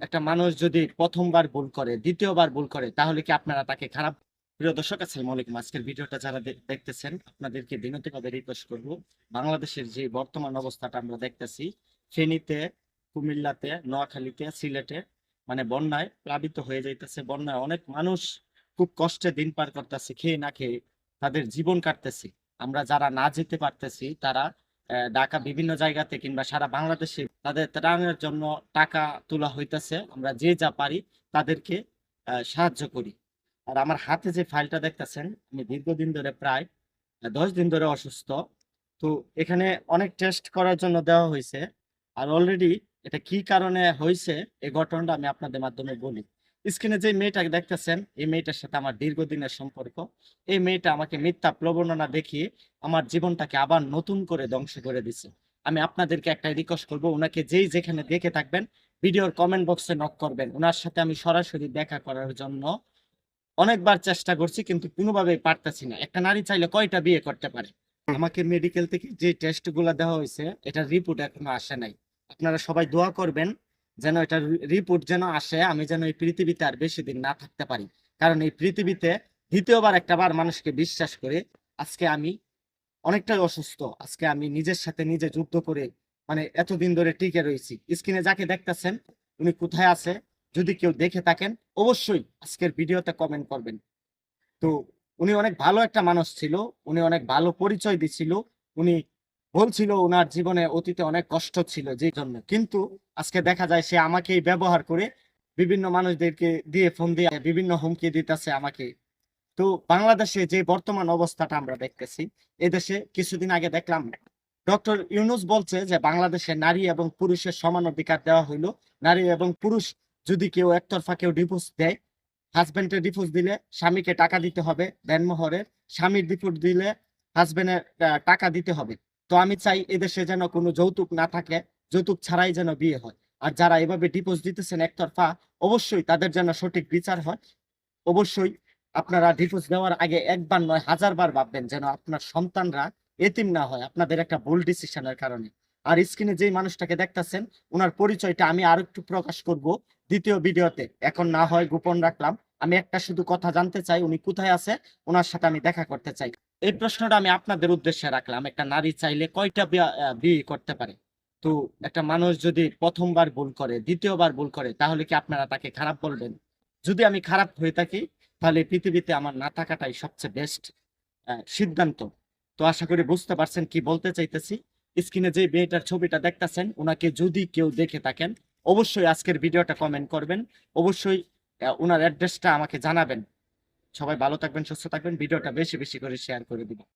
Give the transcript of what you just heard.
একটা মানুষ যদি প্রথমবার ভুল করে, দ্বিতীয়বার ভুল করে, তাহলে কি আপনারা তাকে খারাপ? প্রিয় দর্শক, আসসালামু আলাইকুম। আজকের ভিডিওটা যারা দেখতেছেন, আপনাদেরকে বিনতিভাবে রিকোয়েস্ট করব। বাংলাদেশের যে বর্তমান অবস্থাটা আমরা দেখতেছি, ফেনীতে, কুমিল্লাতে, নোয়াখালীতে, সিলেটে মানে বন্যায় প্লাবিত হয়ে যাইতেছে। বন্যায় অনেক মানুষ খুব কষ্টে দিন পার করতেছে, খেয়ে না খেয়ে তাদের জীবন কাটতেছে। আমরা যারা না যেতে পারতেছি, তারা ঢাকা বিভিন্ন জায়গাতে কিংবা সারা বাংলাদেশে তাদের ত্রাণের জন্য টাকা তোলা হইতেছে। আমরা যে যা পারি তাদেরকে সাহায্য করি। আর আমার হাতে যে ফাইলটা দেখতেছেন, আমি দীর্ঘদিন ধরে প্রায় দশ দিন ধরে অসুস্থ। তো এখানে অনেক টেস্ট করার জন্য দেওয়া হয়েছে আর অলরেডি এটা কি কারণে হয়েছে এই ঘটনাটা আমি আপনাদের মাধ্যমে বলি। স্ক্রিনে যে মেয়েটাকে দেখতেছেন এই মেয়েটার সাথে আমার দীর্ঘদিনের সম্পর্ক। এই মেয়েটা আমাকে মিথ্যা প্রবণনা দেখিয়ে আমার জীবনটাকে আবার নতুন করে ধ্বংস করে দিছে। আমি আপনাদেরকে একটা রিকোয়েস্ট করব ওনাকে যেই যেখানে দেখে থাকবেন ভিডিওর কমেন্ট বক্সে নক করবেন। ওনার সাথে আমি সরাসরি দেখা করার জন্য অনেকবার চেষ্টা করছি কিন্তু কোনোভাবেই পারতেছি না। একটা নারী চাইলে কয়টা বিয়ে করতে পারে? আমাকে মেডিকেল থেকে যে টেস্টগুলা দেওয়া হয়েছে এটার রিপোর্ট এখনও আসে নাই। আপনারা সবাই দোয়া করবেন যেন এটার রিপোর্ট যেন আসে, আমি যেন এই পৃথিবীতে আর বেশি দিন না থাকতে পারি। কারণ এই পৃথিবীতে দ্বিতীয়বার একটা বার মানুষকে বিশ্বাস করে আজকে আমি অনেকটাই অসুস্থ, আজকে আমি নিজের সাথে নিজে যুদ্ধ করে মানে এতদিন ধরে টিকে রয়েছি। স্ক্রিনে যাকে দেখতেছেন, উনি কোথায় আছে? যদি কেউ দেখে থাকেন, অবশ্যই আজকের ভিডিওতে কমেন্ট করবেন। তো উনি অনেক ভালো একটা মানুষ ছিল, উনি অনেক ভালো পরিচয় দিছিল, উনি বলছিল ওনার জীবনে অতীতে অনেক কষ্ট ছিল যে জন্য। কিন্তু আজকে দেখা যায় সে আমাকেই ব্যবহার করে বিভিন্ন মানুষদেরকে দিয়ে ফোন দিয়ে বিভিন্ন হুমকি দিতেছে আমাকে। তো বাংলাদেশে যে বর্তমান অবস্থাটা আমরা দেখতেছি এদেশে কিছুদিন আগে দেখলাম, ডক্টর ইউনুস বলছে যে বাংলাদেশে নারী এবং পুরুষের সমান অধিকার দেওয়া হইল। নারী এবং পুরুষ যদি কেউ একতরফা কেউ ডিভোর্স দেয় হাজবেন্ডের ডিভোর্স দিলে স্বামীকে টাকা দিতে হবে, দেনমোহরের স্বামীর ডিভোর্স দিলে হাজবেন্ডের টাকা দিতে হবে। তো আমি চাই এদেশে যেন কোনো যৌতুক না থাকে, যৌতুক ছাড়াই যেন বিয়ে হয়। আর যারা এভাবে ডিভোর্স দিতেছেন একতরফা, অবশ্যই তাদের যেন সঠিক বিচার হয়। অবশ্যই আপনারা ডিভোর্স দেওয়ার আগে একবার নয়, হাজার বার ভাববেন যেন আপনার সন্তানরা এতিম না হয়, আপনাদের একটা ভুল ডিসিশনের কারণে। আর স্ক্রিনে যেই মানুষটাকে দেখতাছেন ওনার পরিচয়টা আমি আর একটু প্রকাশ করব দ্বিতীয় ভিডিওতে। এখন না হয় গোপন রাখলাম। আমি একটা শুধু কথা জানতে চাই, উনি কোথায় আছে? ওনার সাথে আমি দেখা করতে চাই। এই প্রশ্নটা আমি আপনাদের উদ্দেশ্যে রাখলাম। একটা নারী চাইলে কয়টা বিয়া- করতে পারে? তো একটা মানুষ যদি প্রথমবার ভুল করে, দ্বিতীয়বার ভুল করে, তাহলে কি আপনারা তাকে খারাপ বলবেন? যদি আমি খারাপ হয়ে থাকি, তাহলে পৃথিবীতে আমার না থাকাটাই সবচেয়ে বেস্ট সিদ্ধান্ত। তো আশা করি বুঝতে পারছেন কি বলতে চাইতেছি। স্ক্রিনে যে মেয়েটার ছবিটা দেখতাছেন ওনাকে যদি কেউ দেখে থাকেন, অবশ্যই আজকের ভিডিওটা কমেন্ট করবেন। অবশ্যই ওনার অ্যাড্রেসটা আমাকে জানাবেন। সবাই ভালো থাকবেন সুস্থ থাকবেন। ভিডিওটা বেশি বেশি করে শেয়ার করে দিবেন।